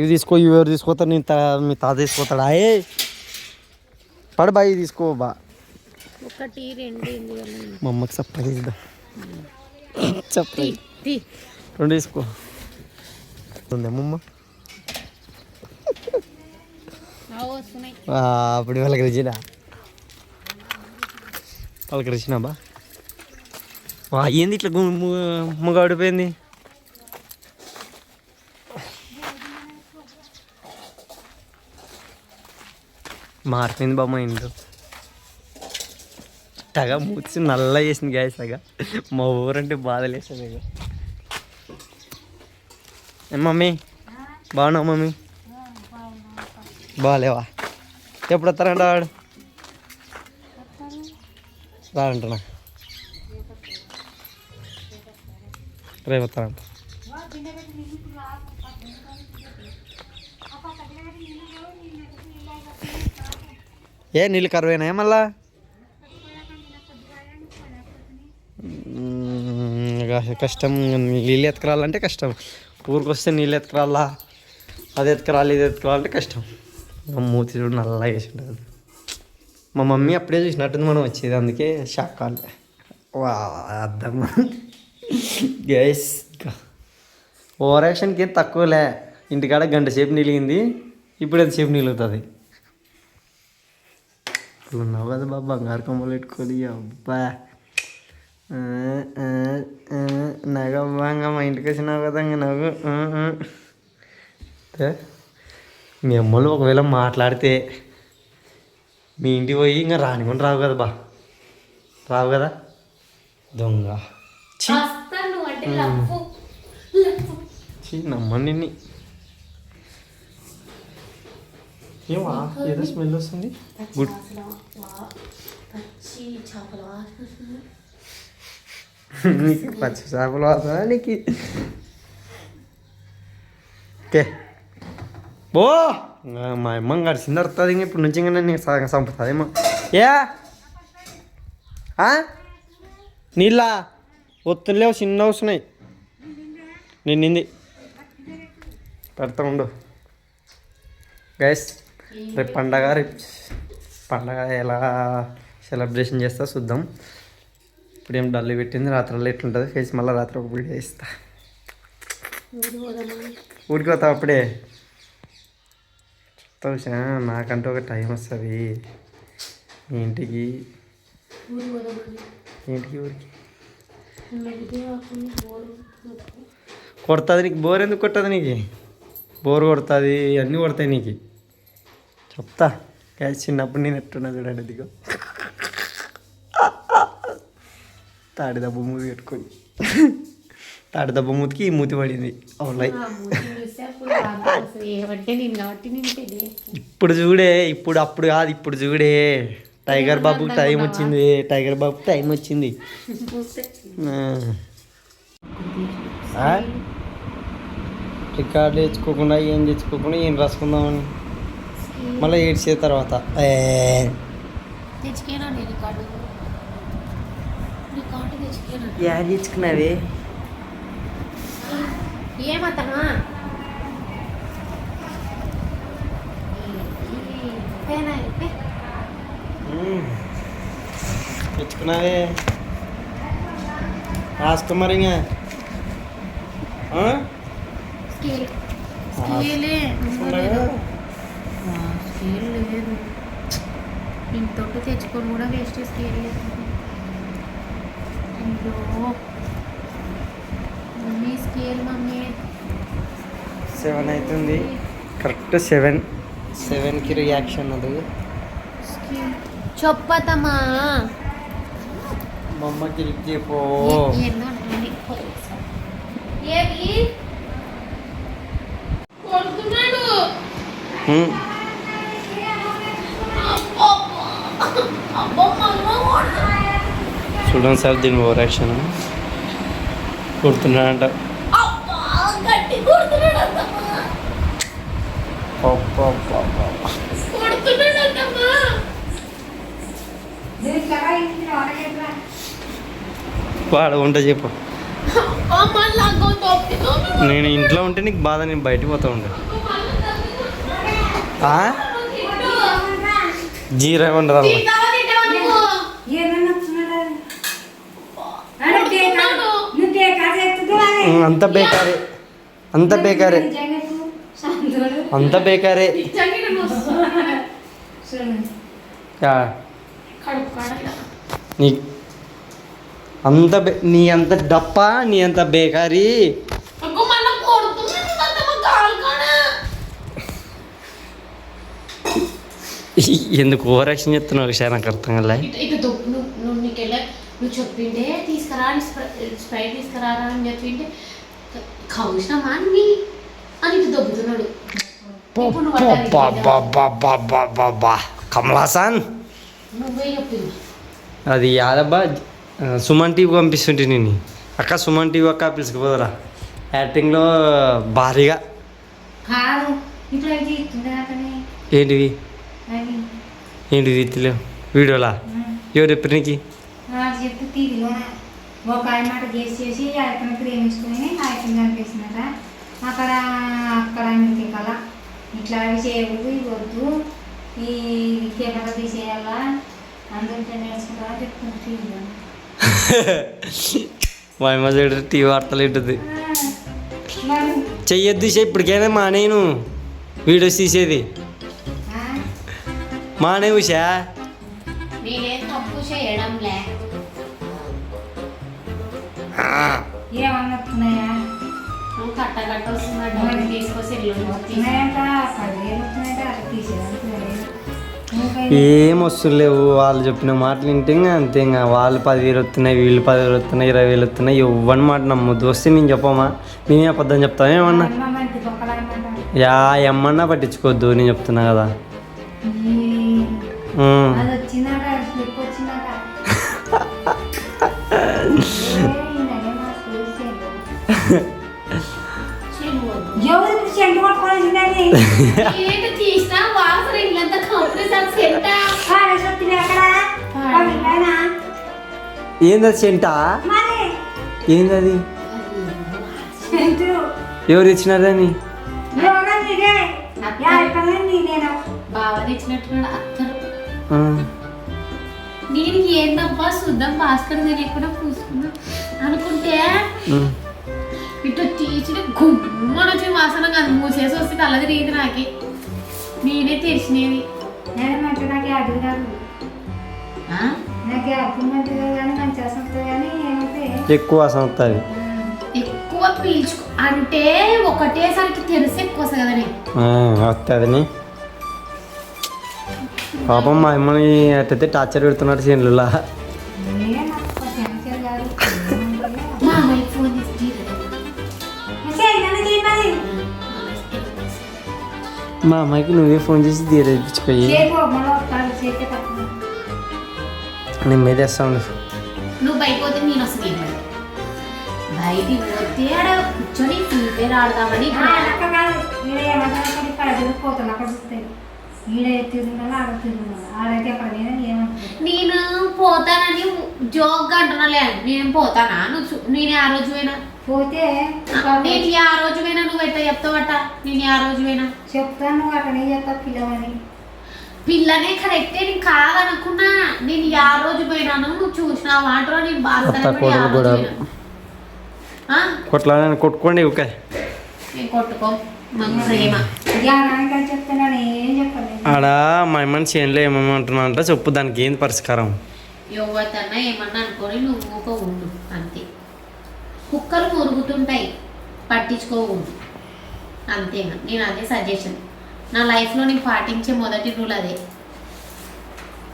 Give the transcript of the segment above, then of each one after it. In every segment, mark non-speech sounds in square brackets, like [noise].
ఇవి తీసుకో ఇవి ఎవరు తీసుకోతారు నేను మీ తాత తీసుకోతాడా? ఏ! పడు ఇవి తీసుకో బా. ఒకటి రెండు మా అమ్మకి సర్ప్రైజ్ ఇద్దాం సర్ప్రైజ్. రెండు తీసుకో. ఉంది అమ్మమ్మ అవి వస్తున్నాయి. ఆ, అప్పుడు వాళ్ళకి రిజినా వాళ్ళకి రిజినా బా. ఏంది ఇట్లా ముగాడిపోయింది మారిపోయింది బామ్మ ఇంట్లో. తగ మూసి నల్ల చేసింది గ్యాస్ తగ. మా ఊరంటే బాధలేస్తుంది ఇక మమ్మీ బాగున్నావు మమ్మీ? బాగాలేవా ఎప్పుడు వస్తారంట వాడు? రాడంటనా రేపు వస్తారంట. ఏ నీళ్ళు కరువేనా మళ్ళా? కష్టం. నీళ్ళు ఎత్తుకురాలంటే కష్టం. ఊరికి వస్తే నీళ్ళు ఎత్తుకురాలా? అది ఎత్తుకురాలి ఇది ఎత్తుకురాలంటే కష్టం. మూతి చూడు నల్లగా వేసి మా మమ్మీ అప్పుడే చూసినట్టుంది మనం వచ్చేది అందుకే షాక్ కాలే వా అర్థం గ్యాస్ ఓవర్ యాక్షన్కి ఏం తక్కువలే. ఇంటికాడ గంట సేపు నిలిగింది ఇప్పుడు ఎంతసేపు నిలుగుతుంది ఇప్పుడు ఉన్నావు కదా బాబా బంగారు కొమ్మలు పెట్టుకొని అబ్బా. ఆ, నగవ్వా ఇంకా మా ఇంటికి వచ్చినావు కదా ఇంక. ఏ? మీ అమ్మలు ఒకవేళ మాట్లాడితే మీ ఇంటికి పోయి ఇంకా రానికుండా రావు కదా బా. రావు కదా? దొంగ. ఛీ ఏమా ఏదో స్మెల్ వస్తుంది? గుడ్. వస్తుంది. నీకు పచ్చి చేపలు అవుతుందా నీకు? ఓకే. బో! ఇంకా మా అమ్మ గడిచింది అడుతుంది ఇంక ఇప్పుడు నుంచి ఇంకా నేను సగం చంపుతుందేమో. ఏ? ఆ? నీళ్ళ? ఒత్తులేవు చిన్న వస్తున్నాయి. నిన్నింది పెడతా ఉండు. గైస్ రేపు పండగ రేపు పండగ ఎలా సెలబ్రేషన్ చేస్తా చూద్దాం. ఇప్పుడు ఏం డల్లు పెట్టింది రాత్రిలో ఎట్లుంటుంది ఫేస్ మళ్ళీ రాత్రి ఒక వీడియో ఇస్తా ఊరికి పోతావు అప్పుడే చూసా నాకంటూ ఒక టైం వస్తుంది. ఇంటికి? ఇంటికి ఊరికి? కొడుతుంది నీకు బోర్ ఎందుకు కొట్టదు నీకు? బోర్ కొడుతుంది అన్నీ కొడతాయి నీకు. చెప్తా. క్యాష్ చిన్నప్పుడు నేను ఎట్టున్నా చూడండి దిగో తాడి దెబ్బ మూతి పెట్టుకొని తాడి దెబ్బ మూతికి ఈ మూతి పడింది. అవునాయి ఇప్పుడు చూడే ఇప్పుడు అప్పుడు కాదు ఇప్పుడు చూడే. టైగర్ బాబుకి టైం వచ్చింది టైగర్ బాబుకి టైం వచ్చింది? రికార్డు తెచ్చుకోకుండా ఏం తెచ్చుకోకుండా ఏం రాసుకుందామని? మళ్ళీ ఏడ్చే తర్వాత. తెచ్చుకున్నావే. ఏమతనా. తెచ్చుకున్నావే. రాసుకో మరి ఇంకా? స్కేల్ లేదు. ఇంతొట్టు తెచ్చుకొని కూడా వేస్ట్ స్కేల్ లేదు. అయ్యో. Mummy scale mummy. సెవెన్ అవుతుంది కరెక్ట్ సెవెన్ సెవెన్కి రియాక్షన్ అది. స్కేల్ చెప్పతమ్మా. మా అమ్మకి లిఫ్ట్ చెప్పు ఏందో నాని ఏమి? కొడుతున్నాడు ఉమ్. అబ్బో మమ్మ చూడండి సార్ దీని ఓవర్ యాక్షన్. కొడుతున్నాడంట. వాడు వంట చెప్పు. నేను ఇంట్లో ఉంటే నీకు బాధ నేను బయటకు పోతా ఉండే. జీరా ఉండరా చేస్తున్నావా? అంత బేకారే అంత బేకారే నిజంగా నువ్వు సంతోడు. అంత బేకారే నిజంగా నువ్వు చూడు. యా. కడుపు కాడ నీ అంత బే నీ అంత డప్ప నీ అంత బేకారీ అగ్గో మళ్ళా కొడుతుంది అత్తమ్మ కాలు కాడ ఎందుకు ఓవరాక్షన్ చెప్తున్నావు ఒకసారి నాకు అర్థం కదా ఇటు ఇటు దొప్పు నువ్వు నువ్వు నీకెళ్ళ నువ్వు చెప్పింటే తీసుకురా అని స్ప్రై- స్ప్రైట్ తీసుకురారా అని చెప్పింటే కౌసినమా నీ అని ఇటు దొబ్బుతున్నాడు. కమలాసన్? నువ్వే చెప్పింది అది యాదబ్బా సుమన్ టీవీ పంపిస్తుంటే నేను అక్క సుమన్ టీవీ అక్క పిలుచుకుపోదరా. యాక్టింగ్లో భారీగా. ఏంటివి ఏంటివి వీడియోలా? ఎవరు చెప్పారు నీకు చెప్పి టీవీలో ఒక ఆయన మాట చేసి చేసి ఆయన ప్రేమించుకుని ఆయన చంపేసినట అక్కడ అక్కడ ఆయనకి కల ఇట్లా అవి చేయకూడదు ఇవి వద్దు. ఈ కెమెరా తీసేయాలా అందరికీ నేర్చుకుంటా చెప్తుంది టీవీలో [laughs] మా అమ్మ చూడ టీవీ వార్తలు మరి? చెయ్యొద్దు చెయ్యి. ఇప్పటికైనా మానేను. వీడియోస్ తీసేది. మానే ఉషా? నేనేం తప్పు చేయడంలే. ఏమన్నా వస్తున్నాయా నువ్వు కట్ట కట్ట వస్తున్నా డబ్బులు తీసుకొచ్చి ఇల్లు తీసి వస్తున్నాయంట? పదివేలు వస్తున్నాయంట? అట్లా తీసేదానికి ఏం వస్తులేవు? వాళ్ళు చెప్పిన మాటలు వింటే ఇంకా అంతే ఇంకా. వాళ్ళు పదివేలు వస్తున్నాయి వీళ్ళు పదివేలు వస్తున్నాయి ఇరవై వేలు వస్తున్నాయి. ఇవ్వని మాట నమ్మొద్దు. వస్తే నేను చెప్పమా? నేనే అబద్ధం చెప్తాను ఏమన్నా యా ఏమన్నా పట్టించుకోవద్దు. నేను చెప్తున్నా కదా. సెంటర్. చేయవద్దు. ఎవరు ఇప్పుడు చెంటు కొట్టుకోవాల్సిందని ఏంటి తీసినా వాసన ఇల్లంతా కంప్రెసర్ సెంట పారేసొత్తివి ఎక్కడ పవిత్రనా? ఏంది అది సెంటా మరి? ఏంది అది సెంటు ఎవరు ఇచ్చినారని. నేను ఏందబ్బా శుద్ధం భాస్కర్ తెలియకుండా పూసుకున్నా అనుకుంటే. ఇటు తీసిన గుమ్మన వచ్చి వాసన కాదు. మూసేసి వస్తే తల తిరిగింది నాకే. నేనే తెరిచినవి. నేను మంచి నాకు యాభై కాదు. నాకు యాభై మంచిగా కానీ మంచి వస్తుంది కానీ ఏమైతే ఎక్కువ వాసన వస్తుంది ఎక్కువ పీల్చుకో. అంటే ఒకటేసరికి తెలిసి ఎక్కువ వస్తుంది పాపం మా అమ్మని అట్టయితే టార్చర్ పెడుతున్నాడు సీన్లులా. మా అమ్మాయికి నువ్వే ఫోన్ చేసి తీరేపించుకోయి నేను మీద వేస్తాను నువ్వు బయట పోతే నేను వస్తుంది బయటికి పోతే ఆడ కూర్చొని ఫ్రీ ఫైర్ ఆడదామని నేను పోతానని జోక్ అంటున్నాలే నేను పోతానా? నువ్వు నేను ఆ రోజు పోయినా? పోతే నేను ఆ రోజు పోయినా నువ్వు ఎట్లా చెప్తావట? నేను ఆ రోజు పోయినా చెప్తాను అక్కడే చెప్తా పిల్లవని. పిల్లనే కరెక్టే నేను కాదనుకున్నా. నేను ఆ రోజు పోయినాను నువ్వు చూసిన వాటలో నేను బాగా కొట్లా కొట్టుకోండి ఓకే నేను కొట్టుకో ఏం ఆడ మా అమ్మని చేనులో ఏమేమంటున్నా అంటే చెప్పు దానికి ఏంది పరిష్కారం? ఎవరితన్నా ఏమన్నా అనుకొని నువ్వు ఊక ఉండు అంతే. కుక్కలు మురుగుతుంటాయి. పట్టించుకోకూడదు అంతేగా నేను అదే సజెషన్ నా లైఫ్లో నేను పాటించే మొదటి రూల్ అదే.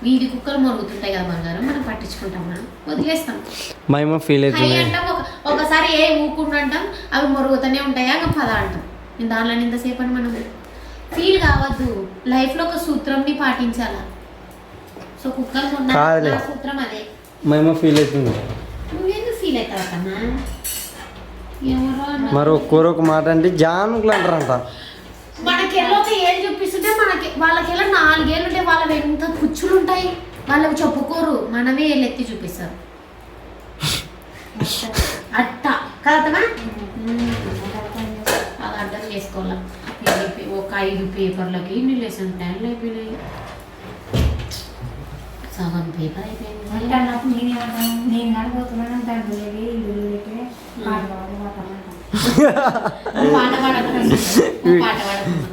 వీధి కుక్కలు మురుగుతుంటాయి కదా బంగారం మనం పట్టించుకుంటాం మనం వదిలేస్తాం. ఫీల్ అవుతుంది. అంటాం ఒకసారి ఏ ఊకుండా అంటాం అవి మురుగుతూనే ఉంటాయా? ఇంకా పద అంటాం. నేను దానిలో ఎంతసేపు అని మనం ఫీల్ కావద్దు. లైఫ్లో ఒక సూత్రంని పాటించాలా? సో కుక్కలు సూత్రం అదే. ఫీల్ అవుతుంది. నువ్వెందుకు ఫీల్ అవుతావు కన్నా. మరి ఒక్కోరు ఒక మాట అంటే జానుకులు అంటారంట. ఒక ఏళ్ళు చూపిస్తుంటే మనకి వాళ్ళకెళ్ళో నాలుగేళ్ళు ఉంటే వాళ్ళవి ఎంత పుచ్చులు ఉంటాయి వాళ్ళవి చెప్పుకోరు మనమే ఎత్తి చూపిస్తారు. అట్ట. కదమ్మా అది అర్థం చేసుకోవాలా. ఒక ఐదు పేపర్లకి ఇన్ని లెసన్ ప్లాన్లు అయిపోయినాయి. సగం పేపర్ అయిపోయింది. అంటే అన్నప్పుడు నేను నేను కడిపోతున్నాను తండ్రి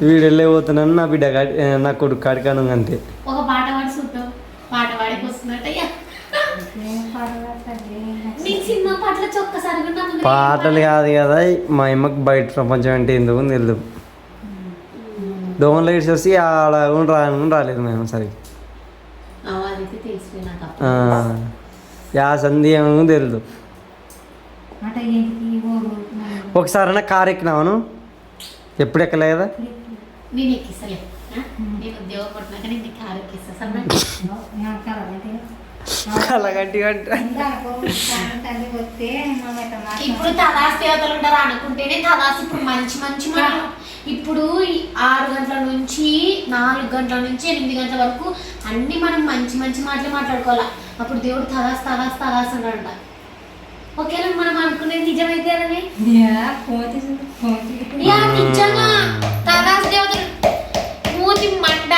వీడు వెళ్ళిపోతున్నాను నా బిడ్డ నా కొడుకు కాడికాను అంతే. ఒక పాట పాట పాటలు కాదు కదా మా అమ్మకి బయట ప్రపంచం అంటే ఎందుకు అని తెలియదు దోమలు లైట్స్ వచ్చి ఆడ రాను రాలేదు మేము ఆ, యా సంధి ఏమో తెలియదు అంటే ఒకసారి కారు ఎక్కినావను? ఎప్పుడు ఎక్కలే కదా? నేను ఎక్కిస్తలే. ఆ? నేను ఉద్యోగం పడుతున్నాక నేను నీకు కారు ఎక్కిస్తా. సరేనా? నాకు కలగంటే అలాగంటి ఎట్లా ఇప్పుడు తదాస్ దేవతలు ఉంటారు అనుకుంటేనే తదాస్ ఇప్పుడు మంచి మంచి మాట. ఇప్పుడు ఆరు గంటల నుంచి నాలుగు గంటల నుంచి ఎనిమిది గంటల వరకు అన్ని మనం మంచి మంచి మాటలు మాట్లాడుకోవాలా. అప్పుడు దేవుడు తదాస్ తదాస్ తదాస్ అన్నాడంట. ఓకేనా మనం అనుకునేది నిజమైతే కోతి యా నిజంగా. తదాస్ దేవతలు. మూతి మంట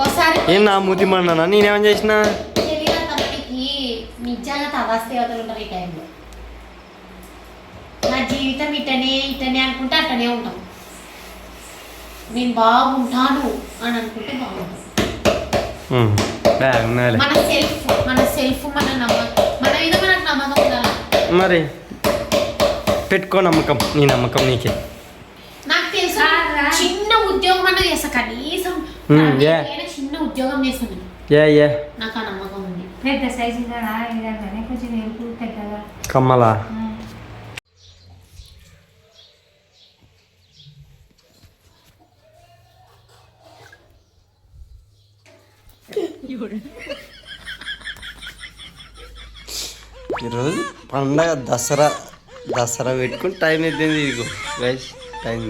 ఒకసారి. ఏం నా మూతి మన్నానా నేనేమని చేసిన? తెలియదు తనకి నిజంగా తదాస్ దేవతలు ఉంటారు ఈ టైంలో. నా జీవితం ఇటనే ఇటనే అనుకుంటే అట్టనే ఉంటాం. నేను బాగుంటాను అని అనుకుంటే బాగుంటాం. బ్యాగ్ ఉన్నాలే మన సెల్ఫ్ మన సెల్ఫ్ మన నమ్మకం మన మీద మనకు నమ్మకం మరి పెట్టుకో నమ్మకం నీ నమ్మకం నీకే నాకు తెలుసు కాదురా. చిన్న ఉద్యోగం అన్నది చేస్తా కనీసం Hmm, నా yeah. ఏదైనా చిన్న ఉద్యోగం చేస్తాను నేను. ఏ ఏ నాకు ఆ నమ్మకం ఉంది పెద్ద సైజు కదా ఇదంతానే కొంచెం ఎరుపు పెద్దగా కమ్మలా ఆ. ఈరోజు పండగ దసరా దసరా పెట్టుకుని టైం అయిపోయింది ఇదిగో. గైస్ టైం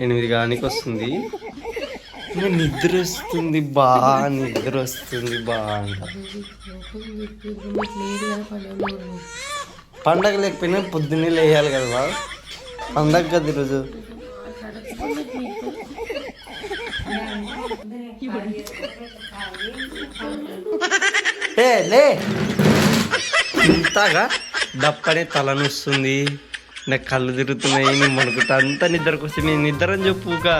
ఎనిమిది కానికి వస్తుంది. నిద్ర వస్తుంది బా నిద్ర వస్తుంది బా పండగ లేకపోయినా పొద్దున్నే లేయాలి కదా పండగ కదా ఈరోజు. ఏ లే. ఇంతగా దప్పనే తలనొస్తుంది. నాకు కళ్ళు తిరుగుతున్నాయి నేను అనుకుంటా అంతా నిద్రకు వస్తే నేను నిద్ర అని చెప్పుగా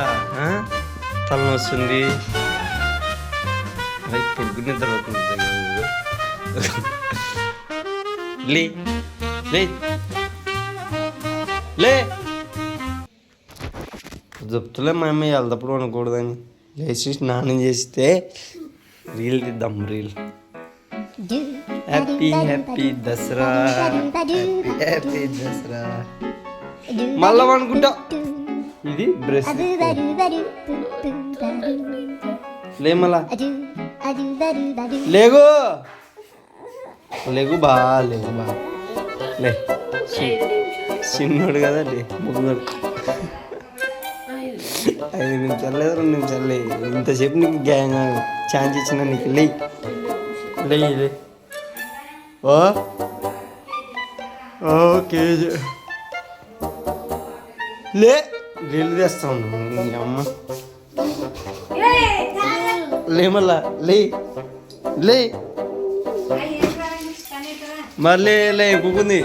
తలనొస్తుంది. అవి పొడుగు నిద్ర అవుతుంది. లే లే. లే. చెప్తులే మా అమ్మ వెళ్తప్పుడు అనకూడదని లేచి స్నానం చేస్తే రీల్ తీద్దాం reel. Happy happy Dasara happy Dasara మళ్ళా అనుకుంటా ఇది లేగు. లేగు బా లేగు బా. లే. చిన్నోడు కదా లే ముగ్గురు. ఐదు నిమిషాలు లేదు రెండు నిమిషాలు లే ఇంతసేపు నీకు గ్యాంగ్ ఛాన్స్ ఇచ్చిన నీకు. లే లే. ఓకే లే రీల్ తెస్తాను అమ్మ లే మళ్ళా లే లే మళ్ళీ లే లే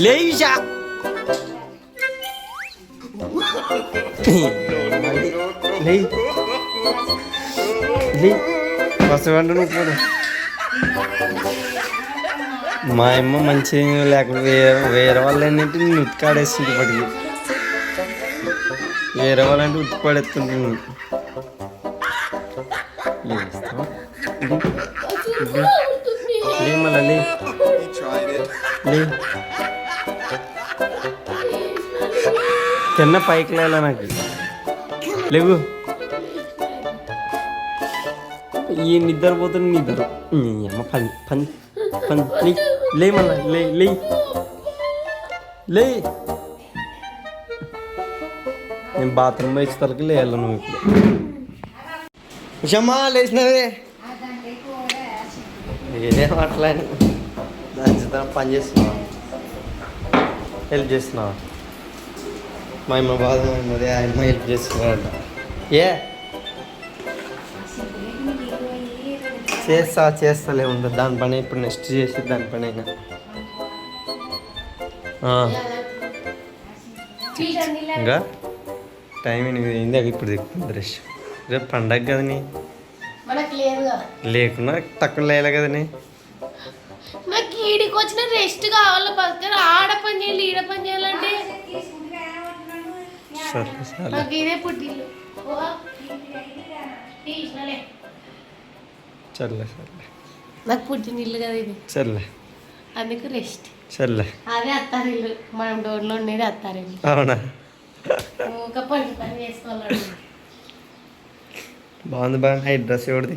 లే ఇషా లే లే వస్తావంటే నువ్వు కూడా మా అమ్మ మంచి లేకపోతే వేరే వేరే వాళ్ళు ఏంటంటే నేను ఉతికాడేస్తుంది ఇప్పటికి వేరే వాళ్ళంటే ఉతికాడేస్తుంది లే మళ్ళీ కింద పైకి లేలా నాకు లేవు ఈ నిద్రపోతుంది నిద్ర ఈ అమ్మ పని పని పని. లే లే లే లే. లే. నేను బాత్రూమ్ వేసి తలకి లేయాలి నువ్వు ఇప్పుడు. ఉషమ్మా లేచినవే. ఏదేం మాట్లాడి దాని చిత్రం పని చేస్తున్నావు హెల్ప్ చేస్తున్నావా మా అమ్మ బాధ మా అమ్మ హెల్ప్ చేస్తున్నారంట ఏ? చేస్తా చేస్తలే ఉండదు దాని పని ఇప్పుడు నెక్స్ట్ చేసి దాని పని అయినా. ఇంకా? టైం ఎనిమిది ఇప్పుడు దిక్కుంది రేష్ రేపు పండగ కదని లేదు లేకున్నా తక్కువ లేలే కదని నాకు ఈడికి వచ్చిన రెస్ట్ కావాలి బతకరు ఆడ పని చేయాలి ఈడ పని చేయాలంటే. నాకు ఇదే పుట్టిల్లు. చల్లే సర్లే. నాకు పుట్టిన ఇల్లు కదా ఇది. చల్లే అందుకు రెస్ట్ చల్లే అదే అత్తారిల్లు మనం డోర్లో ఉండేది అత్తారిల్లు అవునా? ఒక పని పని చేసుకోవాలి బాగుంది బాగుంది. డ్రెస్ ఎవరిది?